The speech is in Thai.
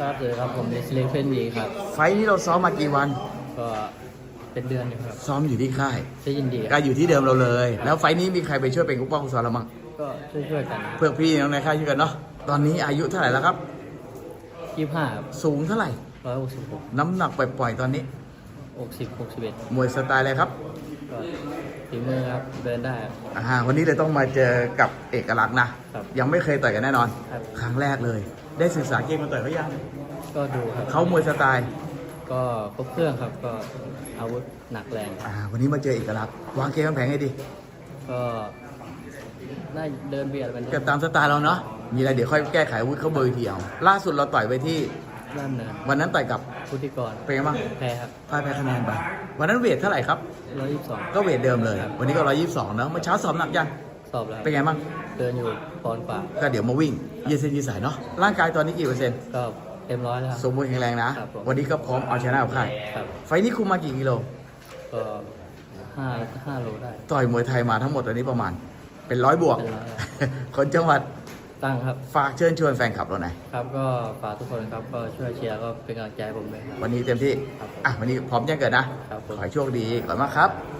ครับเลยครับผมดิสเลฟเฟนดีครับ ไฟท์นี้เราซ้อมมากี่วัน ก็เป็นเดือนอยู่ครับซ้อมอยู่ที่ค่ายจะยินดีคก็รับอยู่ที่เดิมเราเลย แล้วไฟท์นี้มีใครไปช่วยเป็นกุ๊กป้องกุศลเรามั้งก็ช่วยๆกันเพื่อพี่น้องในค่ายช่วยกันเนาะตอนนี้อายุเท่าไหร่แล้วครับ ยี่ห้าครับสูงเท่าไหร่ ร้อยหกสิบหกน้ำหนักปล่อยๆตอนนี้หกสิบหกสิบเอ็ดมวยสไตล์อะไรครับก็ฝีมือครับเดินได้ครับอ่าวันนี้เลยต้องมาเจอกับเอกลักษณ์นะครับ ยังไม่เคยต่อยกันแน่นอน ครับ ครั้งแรกเลย ได้ศึกษาเกมมาต่อยเขายังก็ดูครับเขามวยสไตล์ก็ครบเครื่องครับก็อาวุธหนักแรงอ่าวันนี้มาเจอเอกลักษณ์วางเกมวางแผงให้ดีก็ได้เดินเบียดมันก็ตามสไตล์เราเนาะมีอะไรเดี๋ยวค่อยแก้ไขอาวุธเขาเบอร์ทีเอาล่าสุดเราต่อยไปที่ด้านเนินวันนั้นต่อยกับพุทธิกรเป็นไงบ้างแพ้ครับพ่ายแพ้คะแนนไปวันนั้นเวทเท่าไหร่ครับ ร้อยยี่สิบสองก็เวทเดิมเลย วันนี้ก็ร้อยยี่สิบสองเนาะเมื่อเช้าสอบหนักยัง สอบแล้วเป็นไงบ้าง เดินอยู่ปอนด์กว่าก็เดี๋ยวมาวิ่งยืดเส้นยืดสายเนาะร่างกายตอนนี้กี่เปอร์เซ็นต์ก็เต็มร้อยแล้วครับสมบูรณ์แข็งแรงนะ ครับผม วันนี้ก็พร้อมเอาชนะกับใครครับ ไฟล์นี้คุมมากี่กิโล ก็ห้าห้าโลได้ ต่อยมวยไทยมาทั้งหมดตอนนี้ประมาณ เป็นร้อยบวก เป็นร้อย คนจังหวัดตั้งครับ ฝากเชิญชวนแฟนคลับเราหน่อยครับก็ฝากทุกคนครับก็ช่วยเชียร์ก็เป็นกำลังใจให้ผมด้วยครับ วันนี้เต็มที่ ครับผมอะวันนี้พร้อมแจ้งเกิดนะครับผม ขอให้โชคดีขอบคุณมากครับค